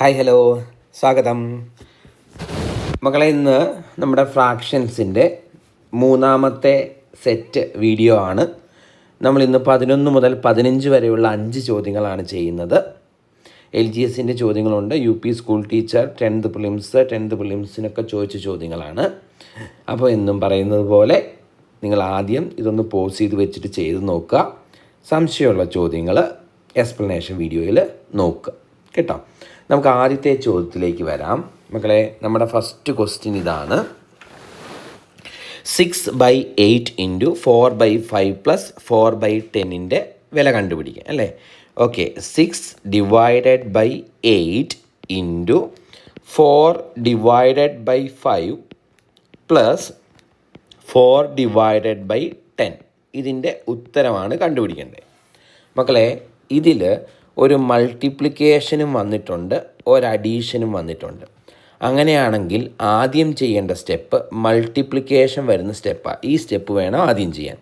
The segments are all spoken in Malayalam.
Hi hello. സ്വാഗതം. മക്കളെ ഇന്ന് നമ്മുടെ ഫ്രാക്ഷൻസിന്റെ മൂന്നാമത്തെ സെറ്റ് വീഡിയോ ആണ്. നമ്മൾ ഇന്ന് പതിനൊന്ന് മുതൽ പതിനഞ്ച് വരെയുള്ള അഞ്ച് ചോദ്യങ്ങളാണ് ചെയ്യുന്നത്. എൽ ജി എസിന്റെ ചോദ്യങ്ങളുണ്ട്. U P school teacher tenth prelims tenth പ്രിലിംസിനൊക്കെ ചോദിച്ച ചോദ്യങ്ങളാണ്. അപ്പോൾ എന്നും പറയുന്നത് പോലെ നിങ്ങൾ ആദ്യം ഇതൊന്ന് പോസ് ചെയ്ത് വെച്ചിട്ട് ചെയ്ത് നോക്കുക. സംശയമുള്ള ചോദ്യങ്ങൾ എക്സ്പ്ലനേഷൻ വീഡിയോയിൽ നോക്കുക. കേട്ടോ? നമുക്ക് ആദ്യത്തെ ചോദ്യത്തിലേക്ക് വരാം. മക്കളെ നമ്മുടെ ഫസ്റ്റ് ക്വസ്റ്റ്യൻ ഇതാണ്. Six by eight into four by five plus four by ടെന്നിന്റെ വില കണ്ടുപിടിക്കുക അല്ലേ? Okay six divided by eight into four divided by five plus four divided by ten ഇതിന്റെ ഉത്തരമാണ് കണ്ടുപിടിക്കേണ്ടത്. മക്കളെ ഇതിൽ ഒരു മൾട്ടിപ്ലിക്കേഷനും വന്നിട്ടുണ്ട് ഒരു അഡീഷനും വന്നിട്ടുണ്ട്. അങ്ങനെയാണെങ്കിൽ ആദ്യം ചെയ്യേണ്ട സ്റ്റെപ്പ് മൾട്ടിപ്ലിക്കേഷൻ വരുന്ന സ്റ്റെപ്പാണ് ഈ സ്റ്റെപ്പ് വേണം ആദ്യം ചെയ്യാൻ.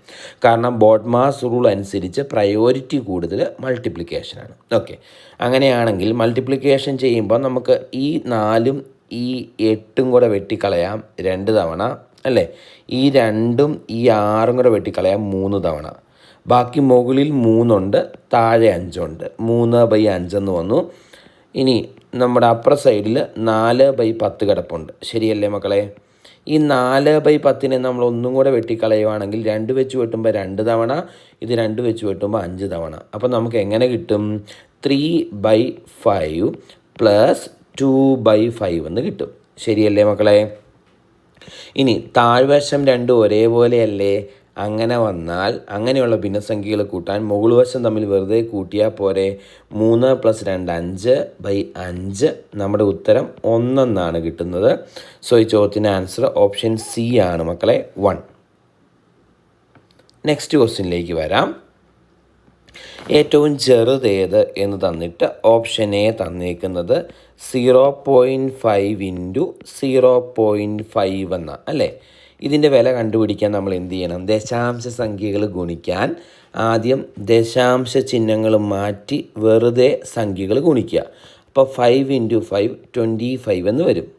കാരണം ബോഡ്മാസ് റൂൾ അനുസരിച്ച് പ്രയോറിറ്റി കൂടുതൽ മൾട്ടിപ്ലിക്കേഷനാണ് ഓക്കെ അങ്ങനെയാണെങ്കിൽ മൾട്ടിപ്ലിക്കേഷൻ ചെയ്യുമ്പോൾ നമുക്ക് ഈ നാലും ഈ എട്ടും കൂടെ വെട്ടിക്കളയാം രണ്ട് തവണ അല്ലേ? ഈ രണ്ടും ഈ ആറും കൂടെ വെട്ടിക്കളയാം മൂന്ന് തവണ. ബാക്കി മുകളിൽ മൂന്നുണ്ട് താഴെ അഞ്ചുണ്ട്. മൂന്ന് ബൈ അഞ്ചെന്ന് വന്നു. ഇനി നമ്മുടെ അപ്പുറ സൈഡിൽ നാല് ബൈ പത്ത് കിടപ്പുണ്ട്. ശരിയല്ലേ മക്കളെ? ഈ നാല് ബൈ പത്തിനെ നമ്മൾ ഒന്നും കൂടെ വെട്ടിക്കളയുവാണെങ്കിൽ രണ്ട് വെച്ച് വെട്ടുമ്പോൾ രണ്ട് തവണ ഇത് രണ്ട് വെച്ച് വെട്ടുമ്പോൾ അഞ്ച് തവണ. അപ്പോൾ നമുക്ക് എങ്ങനെ കിട്ടും? Three by five plus two by five എന്ന് കിട്ടും. ശരിയല്ലേ മക്കളെ? ഇനി താഴ്വശം രണ്ടും ഒരേപോലെയല്ലേ? അങ്ങനെ വന്നാൽ അങ്ങനെയുള്ള ഭിന്നസംഖ്യകൾ കൂട്ടാൻ മുകൾ വശം തമ്മിൽ വെറുതെ കൂട്ടിയാൽ പോരെ. മൂന്ന് പ്ലസ് രണ്ട് അഞ്ച് ബൈ അഞ്ച് നമ്മുടെ ഉത്തരം ഒന്നെന്നാണ് കിട്ടുന്നത്. സോ ഈ ചോദ്യത്തിന്റെ ആൻസർ ഓപ്ഷൻ സി ആണ് മക്കളെ. വൺ നെക്സ്റ്റ് ക്വസ്റ്റ്യനിലേക്ക് വരാം. ഏറ്റവും ചെറുതേത് എന്ന് തന്നിട്ട് option A തന്നേക്കുന്നത് zero point five into zero point five എന്ന അല്ലേ? ഇതിന്റെ വില കണ്ടുപിടിക്കാൻ നമ്മൾ എന്ത് ചെയ്യണം? ദശാംശ സംഖ്യകൾ ഗുണിക്കാൻ ആദ്യം ദശാംശ ചിഹ്നങ്ങൾ മാറ്റി വെറുതെ സംഖ്യകൾ ഗുണിക്കുക. അപ്പോൾ five into five twenty five എന്ന് വരും.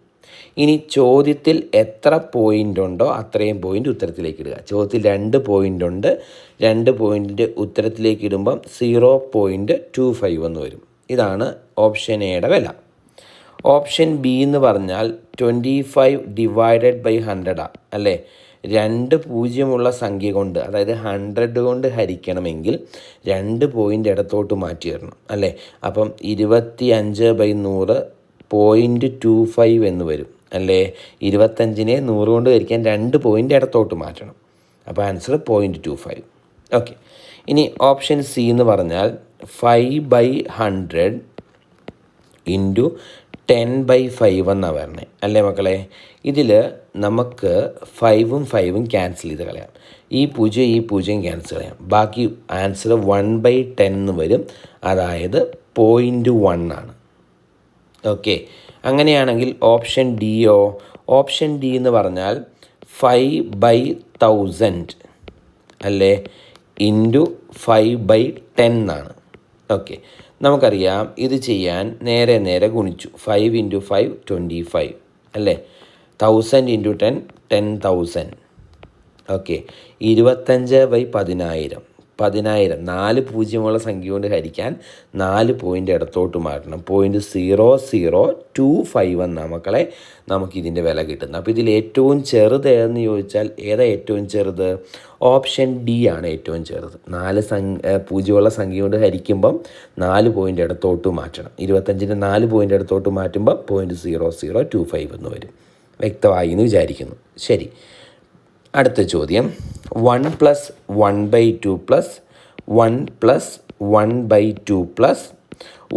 ഇനി ചോദ്യത്തിൽ എത്ര പോയിന്റ് ഉണ്ടോ അത്രയും പോയിന്റ് ഉത്തരത്തിലേക്ക് ഇടുക. ചോദ്യത്തിൽ രണ്ട് പോയിന്റ് ഉണ്ട്. രണ്ട് പോയിന്റ് ഉത്തരത്തിലേക്ക് ഇടുമ്പം സീറോ പോയിന്റ് ടു ഫൈവ് എന്ന് വരും. ഇതാണ് ഓപ്ഷൻ എയുടെ വില. ഓപ്ഷൻ ബി എന്ന് പറഞ്ഞാൽ ട്വന്റി ഫൈവ് ഡിവൈഡഡ് ബൈ ഹൺഡ്രഡാണ് അല്ലേ? രണ്ട് പൂജ്യമുള്ള സംഖ്യ കൊണ്ട് അതായത് ഹൺഡ്രഡ് കൊണ്ട് ഹരിക്കണമെങ്കിൽ രണ്ട് പോയിന്റ് ഇടത്തോട്ട് മാറ്റി തരണം അല്ലേ? അപ്പം ഇരുപത്തി അഞ്ച് ബൈ നൂറ് പോയിന്റ് ടു ഫൈവ് എന്ന് വരും അല്ലേ? ഇരുപത്തഞ്ചിനെ നൂറ് കൊണ്ട് ഹരിക്കാൻ രണ്ട് പോയിന്റ് ഇടത്തോട്ട് മാറ്റണം. അപ്പോൾ answer point two five okay ഇനി ഓപ്ഷൻ സി എന്ന് പറഞ്ഞാൽ five by hundred into ten by five എന്നാണ് പറഞ്ഞത് അല്ലേ മക്കളെ? ഇതിൽ നമുക്ക് ഫൈവും ഫൈവും ക്യാൻസൽ ചെയ്ത് കളയാം. ഈ പൂജ്യം ഈ പൂജ്യം ക്യാൻസൽ ചെയ്യാം. ബാക്കി ആൻസർ വൺ ബൈ ടെൻ എന്ന് വരും. അതായത് പോയിന്റ് വൺ ആണ്. ഓക്കെ. അങ്ങനെയാണെങ്കിൽ ഓപ്ഷൻ ഡിയോ? ഓപ്ഷൻ ഡി എന്ന് പറഞ്ഞാൽ ഫൈവ് ബൈ തൗസൻഡ് അല്ലേ? ഇന്റു ഫൈവ് ബൈ ടെൻ എന്നാണ് ഓക്കെ. നമുക്കറിയാം ഇത് ചെയ്യാൻ നേരെ നേരെ ഗുണിച്ചു. Five into five twenty five അല്ലേ? Thousand into ten ten thousand okay ഇരുപത്തഞ്ച് ബൈ പതിനായിരം. പതിനായിരം. നാല് പൂജ്യമുള്ള സംഖ്യ കൊണ്ട് ഹരിക്കാൻ നാല് പോയിന്റ് ഇടത്തോട്ട് മാറ്റണം. Point zero zero two five എന്നാണ് മക്കളെ. നമുക്കിതിന്റെ വില കിട്ടുന്നത് അപ്പോൾ ഇതിൽ ഏറ്റവും ചെറുത് ഏതെന്ന് ചോദിച്ചാൽ ഏതാ ഏറ്റവും ചെറുത്? ഓപ്ഷൻ ഡി ആണ് ഏറ്റവും ചെറുത്. നാല് സം പൂജ്യമുള്ള സംഖ്യ കൊണ്ട് ഹരിക്കുമ്പം നാല് പോയിന്റ് ഇടത്തോട്ട് മാറ്റണം. ഇരുപത്തഞ്ചിന്റെ നാല് പോയിന്റ് ഇടത്തോട്ട് മാറ്റുമ്പോൾ point zero zero two five എന്ന് വരും. വ്യക്തമായി എന്ന് വിചാരിക്കുന്നു. ശരി. അടുത്ത ചോദ്യം. One plus one by two plus one plus one by two plus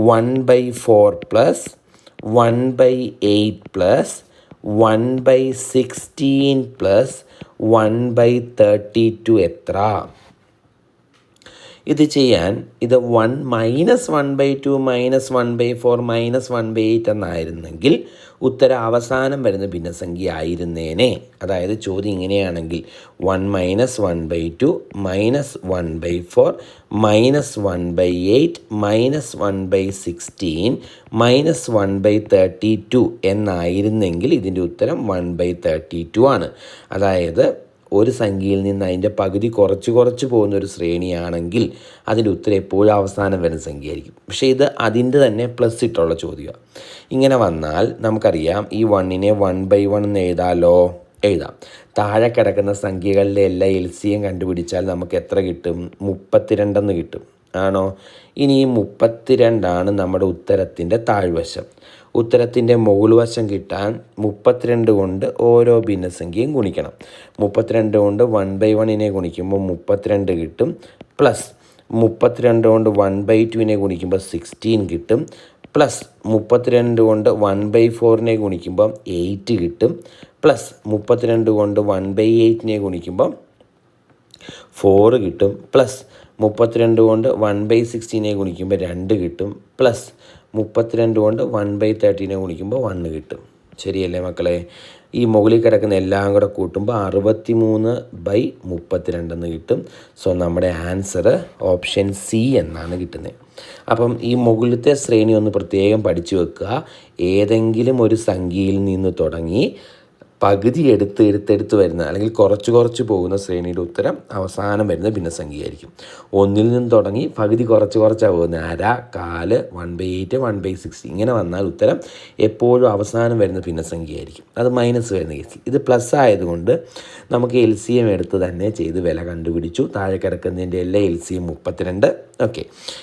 one by four plus one by eight plus one by sixteen plus one by thirty two എത്ര? ഇത് ചെയ്യാൻ ഇത് one minus one by two minus one by four minus one by eight എന്നായിരുന്നെങ്കിൽ ഉത്തരം അവസാനം വരുന്ന ഭിന്നസംഖ്യ ആയിരുന്നേനെ. അതായത് ചോദ്യം ഇങ്ങനെയാണെങ്കിൽ one minus one by two minus one by four minus one by eight minus one by sixteen minus one by thirty two എന്നായിരുന്നെങ്കിൽ ഇതിന്റെ ഉത്തരം വൺ ബൈ തേർട്ടി ടു ആണ്. അതായത് ഒരു സംഖ്യയിൽ നിന്ന് അതിന്റെ പകുതി കുറച്ച് കുറച്ച് പോകുന്ന ഒരു ശ്രേണിയാണെങ്കിൽ അതിന്റെ ഉത്തരം എപ്പോഴും അവസാനം വരുന്ന സംഖ്യയായിരിക്കും. പക്ഷേ ഇത് അതിന്റെ തന്നെ പ്ലസ് ഇട്ടുള്ള ചോദ്യമാണ് ഇങ്ങനെ വന്നാൽ നമുക്കറിയാം ഈ വണ്ണിനെ വൺ ബൈ വൺ എന്ന് എഴുതാലോ? എഴുതാം. താഴെ കിടക്കുന്ന സംഖ്യകളിലെ എല്ലാ എൽ സിയും കണ്ടുപിടിച്ചാൽ നമുക്ക് എത്ര കിട്ടും? മുപ്പത്തിരണ്ടെന്ന് കിട്ടും. ആണോ? ഇനി മുപ്പത്തിരണ്ടാണ് നമ്മുടെ ഉത്തരത്തിന്റെ താഴ്വശം. ഉത്തരത്തിന്റെ മുകൾ വശം കിട്ടാൻ മുപ്പത്തിരണ്ട് കൊണ്ട് ഓരോ ഭിന്നസംഖ്യയും ഗുണിക്കണം. മുപ്പത്തിരണ്ട് കൊണ്ട് വൺ ബൈ വണ്ണിനെ ഗുണിക്കുമ്പോൾ മുപ്പത്തിരണ്ട് കിട്ടും പ്ലസ് മുപ്പത്തിരണ്ട് കൊണ്ട് വൺ ബൈ ടുവിനെ ഗുണിക്കുമ്പോൾ സിക്സ്റ്റീൻ കിട്ടും പ്ലസ് മുപ്പത്തിരണ്ട് കൊണ്ട് വൺ ബൈ ഫോറിനെ ഗുണിക്കുമ്പം എയ്റ്റ് കിട്ടും പ്ലസ് മുപ്പത്തിരണ്ട് കൊണ്ട് വൺ ബൈ എയ്റ്റിനെ ഗുണിക്കുമ്പം ഫോറ് കിട്ടും പ്ലസ് മുപ്പത്തിരണ്ട് കൊണ്ട് വൺ ബൈ സിക്സ്റ്റീനെ ഗുണിക്കുമ്പോൾ രണ്ട് കിട്ടും പ്ലസ് മുപ്പത്തിരണ്ട് കൊണ്ട് വൺ ബൈ തേർട്ടീനെ ഗുണിക്കുമ്പോൾ വണ്ണ് കിട്ടും. ശരിയല്ലേ മക്കളെ? ഈ മുകളിൽ കിടക്കുന്ന എല്ലാം കൂടെ കൂട്ടുമ്പോൾ അറുപത്തി മൂന്ന് ബൈ മുപ്പത്തിരണ്ടെന്ന് കിട്ടും. സോ നമ്മുടെ ആൻസർ ഓപ്ഷൻ സി എന്നാണ് കിട്ടുന്നത് അപ്പം ഈ മുകളിലത്തെ ശ്രേണി ഒന്ന് പ്രത്യേകം പഠിച്ചു വെക്കുക. ഏതെങ്കിലും ഒരു സംഖ്യയിൽ നിന്ന് തുടങ്ങി പകുതി എടുത്ത് എടുത്തെടുത്ത് വരുന്ന അല്ലെങ്കിൽ കുറച്ച് കുറച്ച് പോകുന്ന ശ്രേണിയുടെ ഉത്തരം അവസാനം വരുന്ന ഭിന്നസംഖ്യയായിരിക്കും. ഒന്നിൽ നിന്ന് തുടങ്ങി പകുതി കുറച്ച് കുറച്ചാണ് പോകുന്നത്. അര കാൽ one by eight one by six ഇങ്ങനെ വന്നാൽ ഉത്തരം എപ്പോഴും അവസാനം വരുന്ന ഭിന്നസംഖ്യയായിരിക്കും. അത് മൈനസ് വരുന്ന കേസിൽ ഇത് പ്ലസ് ആയതുകൊണ്ട് നമുക്ക് എൽ സി എം എടുത്ത് തന്നെ ചെയ്ത് വില കണ്ടുപിടിച്ചു. താഴെ കിടക്കുന്നതിന്റെ എല്ലാ എൽ സി എം മുപ്പത്തിരണ്ട്. ഓക്കെ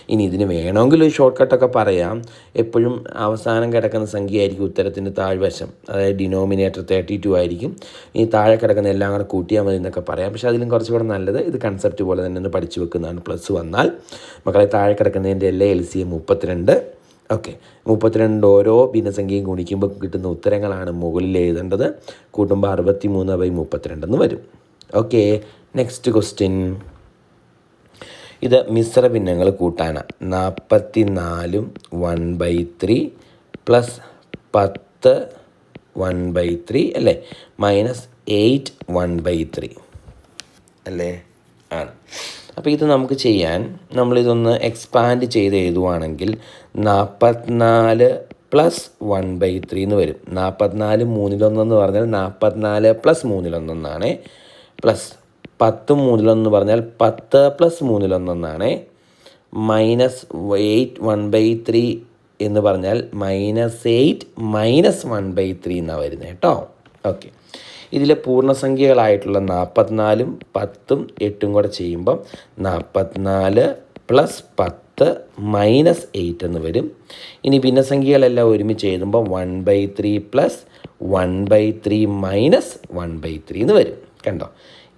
ഇനി ഇതിന് വേണമെങ്കിൽ ഒരു ഷോർട്ട് കട്ടൊക്കെ പറയാം. എപ്പോഴും അവസാനം കിടക്കുന്ന സംഖ്യ ആയിരിക്കും ഉത്തരത്തിന്റെ താഴ്വശം. അതായത് ഡിനോമിനേറ്റർ തേർട്ടി ടു ആയിരിക്കും. ഇനി താഴെ കിടക്കുന്ന എല്ലാം കൂടെ കൂട്ടിയാൽ മതി എന്നൊക്കെ പറയാം. പക്ഷേ അതിലും കുറച്ചുകൂടെ നല്ലത് ഇത് കൺസെപ്റ്റ് പോലെ തന്നെ ഒന്ന് പഠിച്ചു വെക്കുന്നതാണ് പ്ലസ് വന്നാൽ. മക്കളെ താഴെ കിടക്കുന്നതിന്റെ എല്ലാ എൽ സി എം മുപ്പത്തിരണ്ട്. ഓക്കെ മുപ്പത്തിരണ്ട് ഓരോ ഭിന്നസംഖ്യയും ഗുണിക്കുമ്പോൾ കിട്ടുന്ന ഉത്തരങ്ങളാണ് മുകളിൽ എഴുതേണ്ടത്. കൂട്ടുമ്പോൾ അറുപത്തി മൂന്ന് ബൈ മുപ്പത്തിരണ്ടെന്ന് വരും. ഓക്കെ നെക്സ്റ്റ് ക്വസ്റ്റ്യൻ ഇത് മിശ്ര ഭിന്നങ്ങൾ കൂട്ടാനാണ് നാൽപ്പത്തി നാലും വൺ ബൈ ത്രീ പ്ലസ് പത്ത് വൺ ബൈ ത്രീ അല്ലേ? Minus eight one by three അല്ലേ? ആണ്. അപ്പോൾ ഇത് നമുക്ക് ചെയ്യാൻ നമ്മളിതൊന്ന് എക്സ്പാൻഡ് ചെയ്ത് എഴുതുവാണെങ്കിൽ നാൽപ്പത്തിനാല് പ്ലസ് വൺ ബൈ ത്രീ എന്ന് വരും. നാൽപ്പത്തിനാല് മൂന്നിലൊന്നെന്ന് പറഞ്ഞാൽ നാൽപ്പത്തിനാല് പ്ലസ് മൂന്നിലൊന്നെന്നാണ്. പ്ലസ് പത്ത് മൂന്നിലൊന്ന് പറഞ്ഞാൽ പത്ത് plus മൂന്നിലൊന്നെന്നാണ്. Minus eight one by three എന്ന് പറഞ്ഞാൽ minus eight minus one by three എന്നാണ് വരുന്നത് കേട്ടോ ഓക്കെ. ഇതിലെ പൂർണസംഖ്യകളായിട്ടുള്ള നാൽപ്പത്തിനാലും പത്തും എട്ടും കൂടെ ചെയ്യുമ്പം നാൽപ്പത്തിനാല് പ്ലസ് പത്ത് മൈനസ് എയ്റ്റ് എന്ന് വരും. ഇനി ഭിന്നസംഖ്യകളെല്ലാം ഒരുമിച്ച് എഴുതുമ്പോൾ one by three plus one by three minus one by three എന്ന് വരും. കണ്ടോ?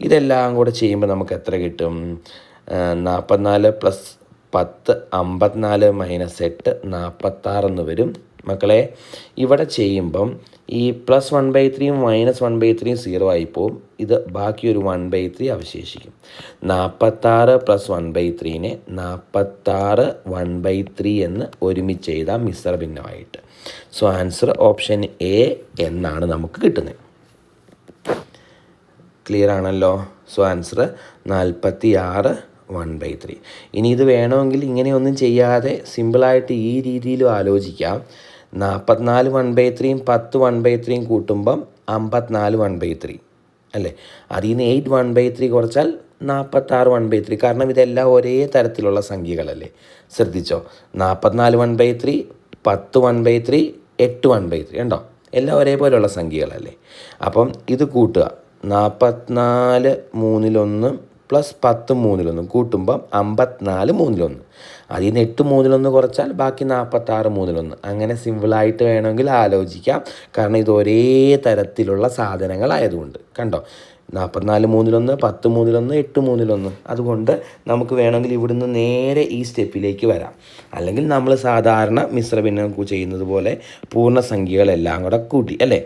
ഇതെല്ലാം കൂടെ ചെയ്യുമ്പോൾ നമുക്ക് എത്ര കിട്ടും? നാൽപ്പത്തിനാല് പ്ലസ് പത്ത് അമ്പത്തിനാല് മൈനസ് എട്ട് നാൽപ്പത്താറെന്ന് വരും. മക്കളെ ഇവിടെ ചെയ്യുമ്പം ഈ പ്ലസ് വൺ ബൈ ത്രീയും മൈനസ് വൺ ബൈ ത്രീയും സീറോ ആയിപ്പോവും ഇത് ബാക്കി ഒരു വൺ ബൈ ത്രീ അവശേഷിക്കും. നാൽപ്പത്താറ് പ്ലസ് വൺ ബൈ ത്രീനെ നാൽപ്പത്താറ് വൺ ബൈ ത്രീ എന്ന് ഒരുമിച്ച് എഴുതാം. മിശ്ര ഭിന്നമായിട്ട്. സോ ആൻസർ ഓപ്ഷൻ എ എന്നാണ് നമുക്ക് കിട്ടുന്നത്. ക്ലിയർ ആണല്ലോ? സോ ആൻസർ നാൽപ്പത്തി ആറ് വൺ ബൈ ത്രീ ഇനി ഇത് വേണമെങ്കിൽ ഇങ്ങനെയൊന്നും ചെയ്യാതെ സിമ്പിളായിട്ട് ഈ രീതിയിലും ആലോചിക്കാം. നാൽപ്പത്തിനാല് വൺ ബൈ ത്രീയും പത്ത് വൺ ബൈ ത്രീയും കൂട്ടുമ്പം അമ്പത്തിനാല് വൺ ബൈ ത്രീ അല്ലേ? അതിൽ നിന്ന് എയ്റ്റ് വൺ ബൈ ത്രീ കുറച്ചാൽ നാൽപ്പത്താറ് വൺ ബൈ ത്രീ കാരണം ഇതെല്ലാം ഒരേ തരത്തിലുള്ള സംഖ്യകളല്ലേ? ശ്രദ്ധിച്ചോ? നാൽപ്പത്തിനാല് വൺ ബൈ ത്രീ പത്ത് വൺ ബൈ ത്രീ എട്ട് വൺ ബൈ ത്രീ ഉണ്ടോ എല്ലാം ഒരേപോലെയുള്ള സംഖ്യകളല്ലേ? അപ്പം ഇത് കൂട്ടുക. നാൽപ്പത്തിനാല് മൂന്നിലൊന്ന് പ്ലസ് പത്ത് മൂന്നിലൊന്ന് കൂട്ടുമ്പം അമ്പത്തിനാല് മൂന്നിലൊന്ന്. അതിൽ നിന്ന് എട്ട് മൂന്നിലൊന്ന് കുറച്ചാൽ ബാക്കി നാൽപ്പത്താറ് മൂന്നിലൊന്ന്. അങ്ങനെ സിമ്പിളായിട്ട് വേണമെങ്കിൽ ആലോചിക്കാം. കാരണം ഇത് ഒരേ തരത്തിലുള്ള സാധനങ്ങളായതുകൊണ്ട്. കണ്ടോ? നാൽപ്പത്തിനാല് മൂന്നിലൊന്ന് പത്ത് മൂന്നിലൊന്ന് എട്ട് മൂന്നിലൊന്ന്. അതുകൊണ്ട് നമുക്ക് വേണമെങ്കിൽ ഇവിടുന്ന് നേരെ ഈ സ്റ്റെപ്പിലേക്ക് വരാം. അല്ലെങ്കിൽ നമ്മൾ സാധാരണ മിശ്രഭിന്നം ചെയ്യുന്നത് പോലെ പൂർണസംഖ്യകളെല്ലാം കൂടെ കൂട്ടി അല്ലേ?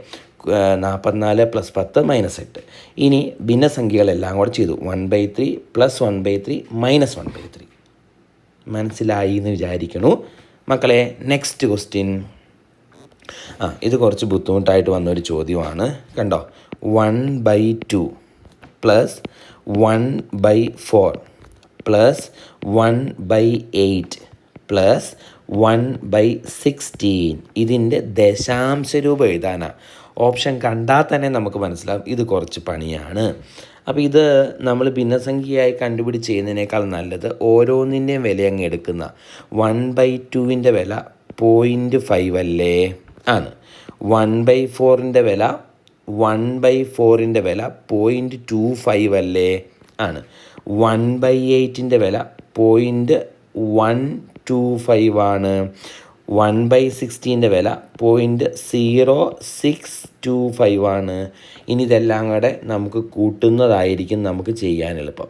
നാൽപ്പത്തിനാല് പ്ലസ് പത്ത് മൈനസ് എട്ട്. ഇനി ഭിന്നസംഖ്യകളെല്ലാം കൂടെ ചെയ്തു. One by three plus one by three minus one by three മനസ്സിലായി എന്ന് വിചാരിക്കണു. മക്കളെ നെക്സ്റ്റ് ക്വസ്റ്റ്യൻ ആ ഇത് കുറച്ച് ബുദ്ധിമുട്ടായിട്ട് വന്നൊരു ചോദ്യമാണ്. കണ്ടോ? One by two plus one by four plus one by eight plus one by sixteen ഇതിന്റെ ദശാംശ രൂപം എഴുതാനാണ് ഓപ്ഷൻ കണ്ടാൽ തന്നെ നമുക്ക് മനസ്സിലാവും ഇത് കുറച്ച് പണിയാണ്. അപ്പോൾ ഇത് നമ്മൾ ഭിന്നസംഖ്യയായി കണ്ടുപിടിച്ച് ചെയ്യുന്നതിനേക്കാൾ നല്ലത് ഓരോന്നിന്റെയും വില അങ്ങ് എടുക്കുന്ന വൺ ബൈ ടുവിന്റെ വില പോയിന്റ് ഫൈവ് അല്ലേ? ആണ്. വൺ ബൈ ഫോറിന്റെ വില വൺ ബൈ ഫോറിന്റെ വില പോയിന്റ് ടു ഫൈവ് അല്ലേ? ആണ്. വൺ ബൈ എയ്റ്റിന്റെ വില പോയിന്റ് വൺ ടു ഫൈവ് ആണ്. വൺ ബൈ സിക്സ്റ്റീന്റെ വില point zero six two five ആണ്. ഇനി ഇതെല്ലാം കൂടെ നമുക്ക് കൂട്ടുന്നതായിരിക്കും നമുക്ക് ചെയ്യാൻ എളുപ്പം.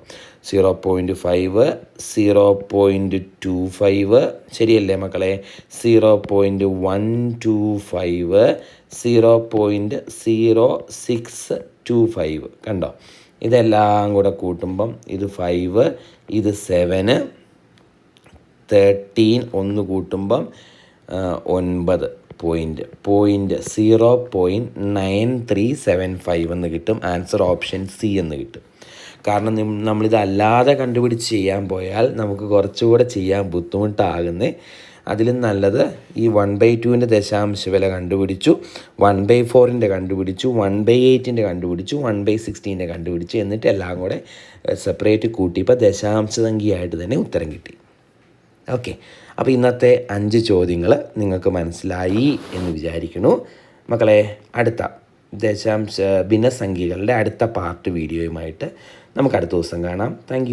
Zero point five zero point two five ശരിയല്ലേ മക്കളെ? Zero point one two five zero point zero six two five കണ്ടോ? ഇതെല്ലാം കൂടെ കൂട്ടുമ്പം ഇത് ഫൈവ് ഇത് സെവന് തേർട്ടീൻ ഒന്ന് കൂട്ടുമ്പം ഒൻപത് point point zero point nine three seven five എന്ന് കിട്ടും. ആൻസർ ഓപ്ഷൻ സി എന്ന് കിട്ടും. കാരണം നമ്മളിതല്ലാതെ കണ്ടുപിടിച്ച് ചെയ്യാൻ പോയാൽ നമുക്ക് കുറച്ചുകൂടെ ചെയ്യാൻ ബുദ്ധിമുട്ടാകുന്നേ. അതിലും നല്ലത് ഈ വൺ ബൈ ടുവിന്റെ ദശാംശ വില കണ്ടുപിടിച്ചു. വൺ ബൈ ഫോറിന്റെ കണ്ടുപിടിച്ചു. വൺ ബൈ എയ്റ്റിന്റെ കണ്ടുപിടിച്ചു. വൺ ബൈ സിക്സ്റ്റീന്റെ കണ്ടുപിടിച്ചു. എന്നിട്ട് എല്ലാം കൂടെ സെപ്പറേറ്റ് കൂട്ടിയപ്പോൾ ദശാംശ സംഖ്യയായിട്ട് തന്നെ ഉത്തരം കിട്ടി. ഓക്കെ അപ്പോൾ ഇന്നത്തെ അഞ്ച് ചോദ്യങ്ങൾ നിങ്ങൾക്ക് മനസ്സിലായി എന്ന് വിചാരിക്കുന്നു. മക്കളെ അടുത്ത ദശാംശ ഭിന്നസംഖ്യകളുടെ അടുത്ത പാർട്ട് വീഡിയോയുമായിട്ട് നമുക്ക് അടുത്ത ദിവസം കാണാം. താങ്ക്